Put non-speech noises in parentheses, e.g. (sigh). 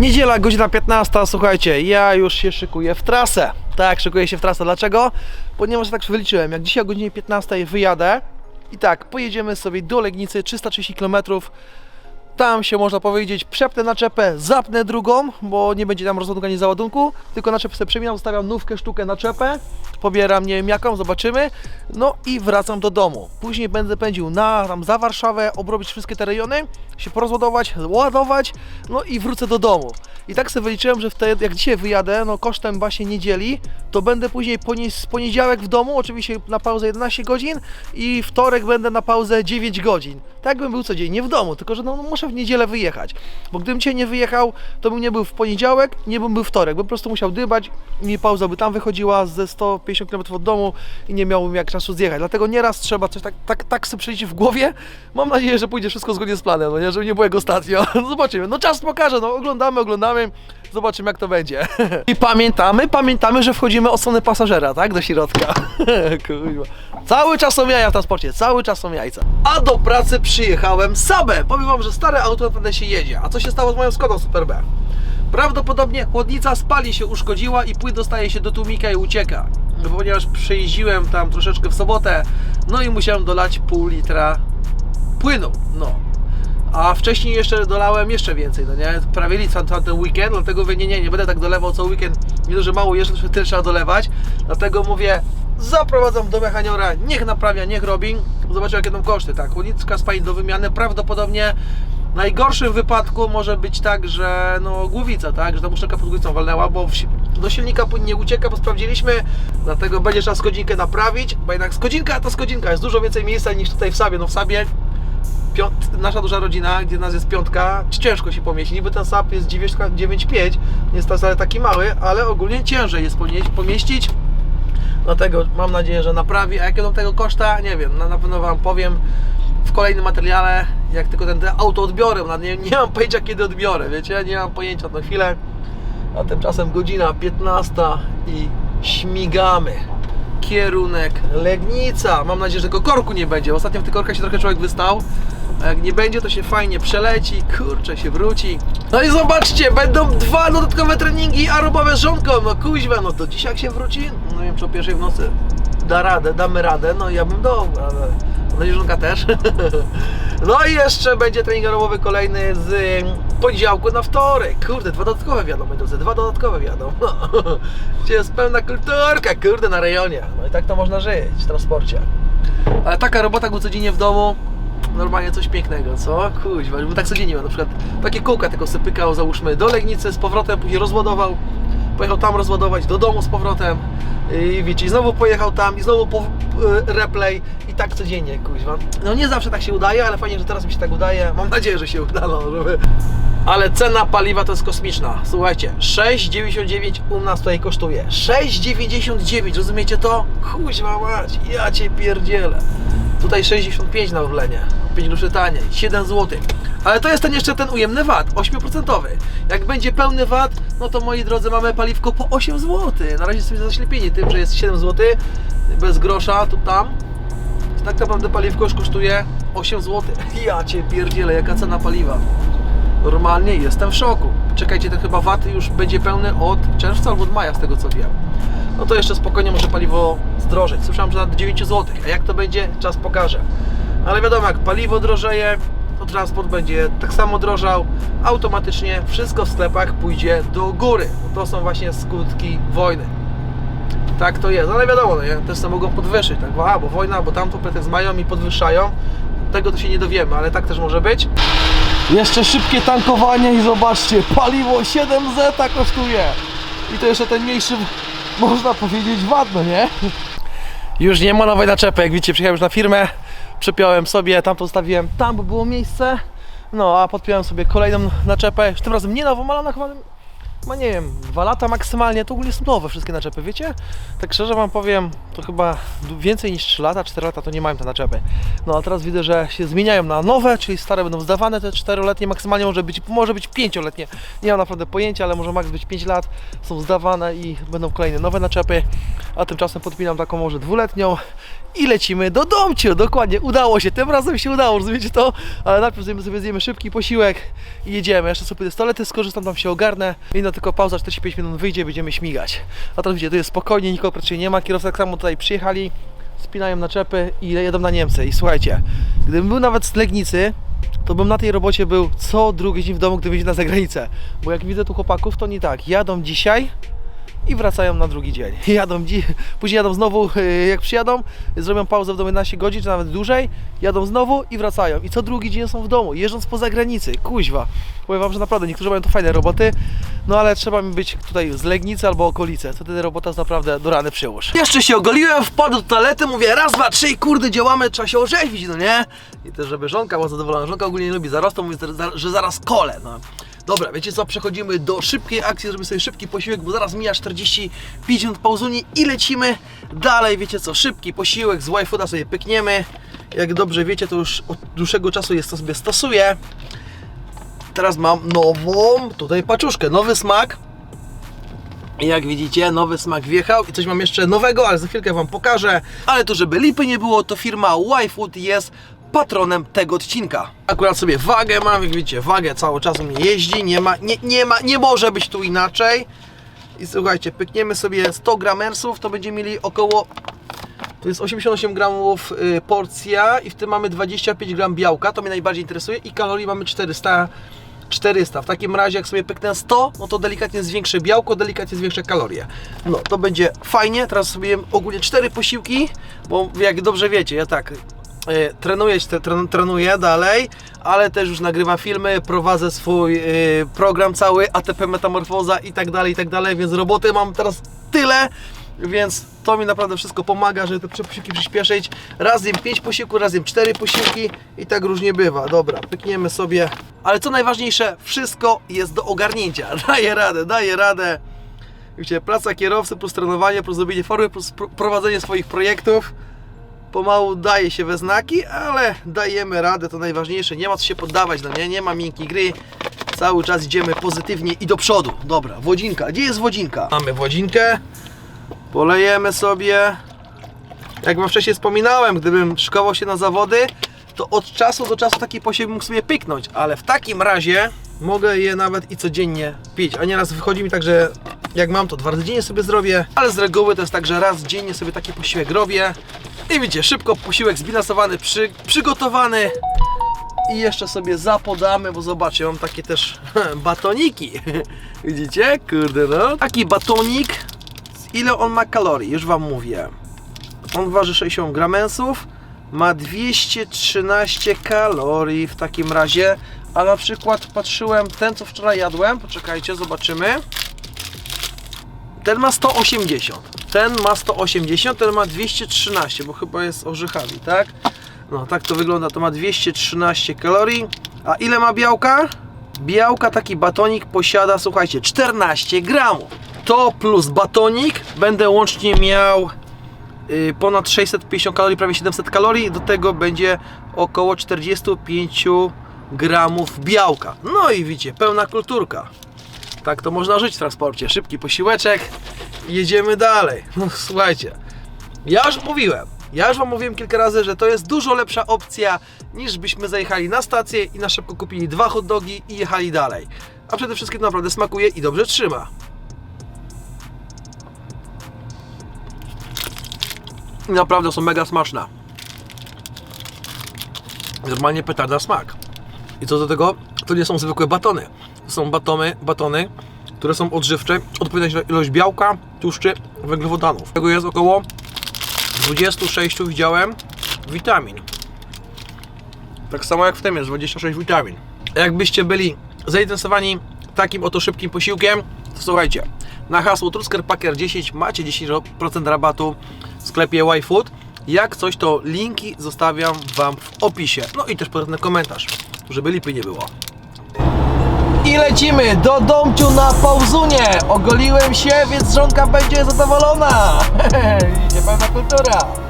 Niedziela, godzina 15, słuchajcie, ja już się szykuję w trasę. Tak, szykuję się w trasę. Dlaczego? Ponieważ tak wyliczyłem, jak dzisiaj o godzinie 15 wyjadę i tak, pojedziemy sobie do Legnicy 330 km. Tam się można powiedzieć, przepnę naczepę, zapnę drugą, bo nie będzie tam rozładunku ani załadunku, tylko naczepę sobie przemieniam, zostawiam nówkę, sztukę naczepę, pobieram nie wiem jaką, zobaczymy, no i wracam do domu. Później będę pędził na, tam za Warszawę, obrobić wszystkie te rejony, się porozładować, ładować, no i wrócę do domu. I tak sobie wyliczyłem, że wtedy, jak dzisiaj wyjadę, no kosztem właśnie niedzieli, to będę później ponie- poniedziałek w domu, oczywiście na pauzę 11 godzin i wtorek będę na pauzę 9 godzin. Tak bym był codziennie w domu, tylko że no, no muszę w niedzielę wyjechać. Bo gdybym dzisiaj nie wyjechał, to bym nie był w poniedziałek, nie bym był wtorek, bym po prostu musiał dybać, mi pauza by tam wychodziła ze 150 km od domu i nie miałbym jak czasu zjechać. Dlatego nieraz trzeba coś tak, tak, tak sobie przeliczyć w głowie. Mam nadzieję, że pójdzie wszystko zgodnie z planem, no nie, żeby nie było jak ostatnio. (laughs) Zobaczymy. No czas pokaże, no oglądamy, oglądamy. Zobaczymy jak to będzie. (laughs) I pamiętamy, pamiętamy, że wchodzimy od strony pasażera, tak? Do środka. (laughs) Kurwa. Cały czas są jaja w transporcie, cały czas są jajca. A do pracy przyjechałem sabę. Powiem wam, że stare auto naprawdę się jedzie. A co się stało z moją Skodą Super B? Prawdopodobnie chłodnica spali się uszkodziła i płyn dostaje się do tłumika i ucieka. No, ponieważ przejeździłem tam troszeczkę w sobotę, no i musiałem dolać pół litra płynu. No. A wcześniej jeszcze dolałem jeszcze więcej, no nie? Prawie litr na ten weekend, dlatego mówię, nie, nie, nie będę tak dolewał co weekend. Dość, że mało jeszcze, tyle trzeba dolewać. Dlatego mówię, zaprowadzam do mechaniora, niech naprawia, niech robi. Zobaczę jakie tam koszty, tak? Chłodnicka spalin do wymiany prawdopodobnie w najgorszym wypadku może być tak, że no głowica, tak? Że ta musztelka pod głowicą walnęła, bo do silnika płyn nie ucieka, bo sprawdziliśmy, dlatego będzie trzeba skodzinkę naprawić, bo jednak skodzinka to skodzinka, jest dużo więcej miejsca niż tutaj w Sabie. No w Sabie piąt, nasza duża rodzina, gdzie nas jest piątka, ciężko się pomieścić. Niby ten SAP jest 9,5, nie jest to wcale taki mały, ale ogólnie ciężej jest pomieścić. Dlatego mam nadzieję, że naprawi. A jakie do tego koszta? Nie wiem. Na, na pewno Wam powiem w kolejnym materiale, jak tylko ten, ten auto odbiorę. No, nie, nie mam pojęcia kiedy odbiorę, wiecie? Nie mam pojęcia na chwilę. A tymczasem godzina 15 i śmigamy. Kierunek Legnica. Mam nadzieję, że tego korku nie będzie. Ostatnio w tych korkach się trochę człowiek wystał. A jak nie będzie, to się fajnie przeleci, kurczę, się wróci. No i zobaczcie, będą dwa dodatkowe treningi aerobowe żonką. No kuźwa, no to dzisiaj jak się wróci, no nie wiem, czy o pierwszej w nocy da radę, damy radę, no ja bym dał, ale mam nadzieję, że żonka też. (laughs) No i jeszcze będzie trening aerobowy kolejny z poniedziałku na wtorek. Kurde, dwa dodatkowe wiadomo, drodzy, dwa dodatkowe wiadomo. (laughs) Gdzie jest pełna kulturka, kurde, na rejonie. No i tak to można żyć w transporcie. Ale taka robota codziennie w domu, normalnie coś pięknego, co? Kuźwa, bo tak codziennie, na przykład takie kółka tylko sobie pykał, załóżmy, do Legnicy z powrotem, później rozładował, pojechał tam rozładować, do domu z powrotem i wiecie, i znowu pojechał tam i znowu po, y, replay i tak codziennie, kuźwa. No nie zawsze tak się udaje, ale fajnie, że teraz mi się tak udaje, mam nadzieję, że się uda, no, żeby... Ale cena paliwa to jest kosmiczna. Słuchajcie, 6,99 u nas tutaj kosztuje. 6,99, rozumiecie to? Kuźwa mać, ja cię pierdzielę. Tutaj 65 na Orlenie, 5 groszy taniej, 7 zł. Ale to jest ten jeszcze ten ujemny VAT, 8%. Jak będzie pełny VAT, no to moi drodzy mamy paliwko po 8 zł. Na razie jesteśmy zaślepieni tym, że jest 7 zł, bez grosza, tu tam. Tak naprawdę paliwko już kosztuje 8 zł. (laughs) Ja cię pierdzielę, jaka cena paliwa. Normalnie jestem w szoku. Czekajcie, ten chyba VAT już będzie pełny od czerwca albo od maja, z tego co wiem. No to jeszcze spokojnie może paliwo zdrożeć. Słyszałem, że na 9 zł. A jak to będzie, czas pokaże. Ale wiadomo, jak paliwo drożeje, to transport będzie tak samo drożał. Automatycznie wszystko w sklepach pójdzie do góry. No to są właśnie skutki wojny. Tak to jest, ale wiadomo, no nie? też se mogą podwyższyć, tak? Aha, bo wojna, bo tamto pretekst mają i podwyższają. Tego to się nie dowiemy, ale tak też może być. Jeszcze szybkie tankowanie i zobaczcie, paliwo 7Z kosztuje. I to jeszcze ten mniejszy, można powiedzieć, wad, no nie? Już nie ma nowej naczepy, jak widzicie, przyjechałem już na firmę, przepiąłem sobie, tam postawiłem, tam bo było miejsce, no a podpiąłem sobie kolejną naczepę, już tym razem nie nową, ale ona ma nie wiem, dwa lata maksymalnie, to ogólnie są nowe wszystkie naczepy, wiecie? Tak szczerze wam powiem, to chyba więcej niż 3 lata, 4 lata to nie mają te naczepy. No a teraz widzę, że się zmieniają na nowe, czyli stare będą zdawane, te 4-letnie maksymalnie może być, może być 5-letnie. Nie mam naprawdę pojęcia, ale może maks być 5 lat, są zdawane i będą kolejne nowe naczepy. a tymczasem podpinam taką może dwuletnią i lecimy do domciu, dokładnie, udało się, tym razem się udało, rozumiecie to? Ale najpierw sobie zjemy szybki posiłek i jedziemy, jeszcze sobie z toalety skorzystam, tam się ogarnę i no tylko pauza, 45 minut wyjdzie, będziemy śmigać. A teraz widzicie, tu jest spokojnie, nikogo praktycznie nie ma, kierowcy tak samo tutaj przyjechali, spinają naczepy i jedą na Niemcy i słuchajcie, gdybym był nawet z Legnicy, to bym na tej robocie był co drugi dzień w domu, gdy będzie na zagranicę. Bo jak widzę tu chłopaków, to nie tak. Jadą dzisiaj i wracają na drugi dzień. (laughs) Jadą dzi- później jadą znowu, yy, jak przyjadą, zrobią pauzę w domu 11 godzin, czy nawet dłużej, jadą znowu i wracają. I co drugi dzień są w domu, jeżdżąc po zagranicy. Kuźwa. Powiem Wam, że naprawdę niektórzy mają tu fajne roboty, no ale trzeba mi być tutaj z Legnicy albo okolice. To wtedy robota jest naprawdę do rany przyłóż. Jeszcze się ogoliłem, wpadł do toalety, mówię raz, dwa, trzy, i kurde, działamy, trzeba się orzeźwić, no nie? I też, żeby żonka była zadowolona. Żonka ogólnie nie lubi zarostu, mówi, że zaraz kole, no. Dobra, wiecie co, przechodzimy do szybkiej akcji, zrobimy sobie szybki posiłek, bo zaraz mija 45 minut pauzuni i lecimy dalej, wiecie co, szybki posiłek z Y-Fooda sobie pykniemy. Jak dobrze wiecie, to już od dłuższego czasu jest to sobie stosuję. Teraz mam nową tutaj paczuszkę, nowy smak. I jak widzicie, nowy smak wjechał i coś mam jeszcze nowego, ale za chwilkę Wam pokażę. Ale to, żeby lipy nie było, to firma Y-Food jest patronem tego odcinka. Akurat sobie wagę mam, jak widzicie, wagę cały czas mnie jeździ, nie ma, nie, nie ma, nie może być tu inaczej. I słuchajcie, pykniemy sobie 100 gramersów, to będziemy mieli około to jest 88 gramów y, porcja i w tym mamy 25 gram białka, to mnie najbardziej interesuje i kalorii mamy 400 400. W takim razie jak sobie pyknę 100, no to delikatnie zwiększę białko, delikatnie zwiększę kalorie. No, to będzie fajnie. Teraz sobie ogólnie 4 posiłki, bo jak dobrze wiecie, ja tak trenuję, te- tren, trenuję dalej, ale też już nagrywam filmy, prowadzę swój e, program cały, ATP Metamorfoza i tak dalej, i tak dalej, więc roboty mam teraz tyle, więc to mi naprawdę wszystko pomaga, żeby te posiłki przyspieszyć. Raz jem 5 posiłków, raz jem 4 posiłki i tak różnie bywa. Dobra, pykniemy sobie. Ale co najważniejsze, wszystko jest do ogarnięcia. (laughs) Daję radę, daję radę. Wiecie, praca kierowcy plus trenowanie, plus zrobienie formy, plus pr- prowadzenie swoich projektów. Pomału daje się we znaki, ale dajemy radę, to najważniejsze. Nie ma co się poddawać, no nie, nie ma miękkiej gry. Cały czas idziemy pozytywnie i do przodu. Dobra, wodzinka. Gdzie jest wodzinka? Mamy wodzinkę. Polejemy sobie. Jak wam wcześniej wspominałem, gdybym szkował się na zawody, to od czasu do czasu taki posiłek mógł sobie pyknąć, ale w takim razie mogę je nawet i codziennie pić. A nieraz wychodzi mi tak, że jak mam to dwa razy dziennie sobie zrobię, ale z reguły to jest tak, że raz dziennie sobie taki posiłek robię. I widzicie, szybko posiłek zbilansowany, przy, przygotowany. I jeszcze sobie zapodamy, bo zobaczcie, mam takie też (laughs) batoniki. (laughs) Widzicie? Kurde no. Taki batonik. Ile on ma kalorii? Już Wam mówię. On waży 60 gramensów, ma 213 kalorii w takim razie. A na przykład patrzyłem, ten co wczoraj jadłem, poczekajcie, zobaczymy. Ten ma 180. Ten ma 180, ten ma 213, bo chyba jest orzechami, tak? No, tak to wygląda. To ma 213 kalorii. A ile ma białka? Białka taki batonik posiada, słuchajcie, 14 gramów. To plus batonik będę łącznie miał y, ponad 650 kalorii, prawie 700 kalorii. Do tego będzie około 45 gramów białka. No i widzicie, pełna kulturka. Tak to można żyć w transporcie. Szybki posiłeczek i jedziemy dalej. No słuchajcie, ja już mówiłem, ja już Wam mówiłem kilka razy, że to jest dużo lepsza opcja niż byśmy zajechali na stację i na szybko kupili dwa hot dogi i jechali dalej. A przede wszystkim to naprawdę smakuje i dobrze trzyma. I naprawdę są mega smaczne. Normalnie petarda smak. I co do tego, to nie są zwykłe batony. Są batony, batony, które są odżywcze, odpowiednia ilość białka, tłuszczy, węglowodanów. Tego jest około 26 widziałem witamin. Tak samo jak w tym jest 26 witamin. Jakbyście byli zainteresowani takim oto szybkim posiłkiem, to słuchajcie, na hasło Trusker Packer 10 macie 10% rabatu w sklepie YFood. Jak coś, to linki zostawiam Wam w opisie. No i też podobny komentarz, żeby lipy nie było. I lecimy do domciu na pauzunie. Ogoliłem się, więc żonka będzie zadowolona. (laughs) Widzicie, pełna kultura.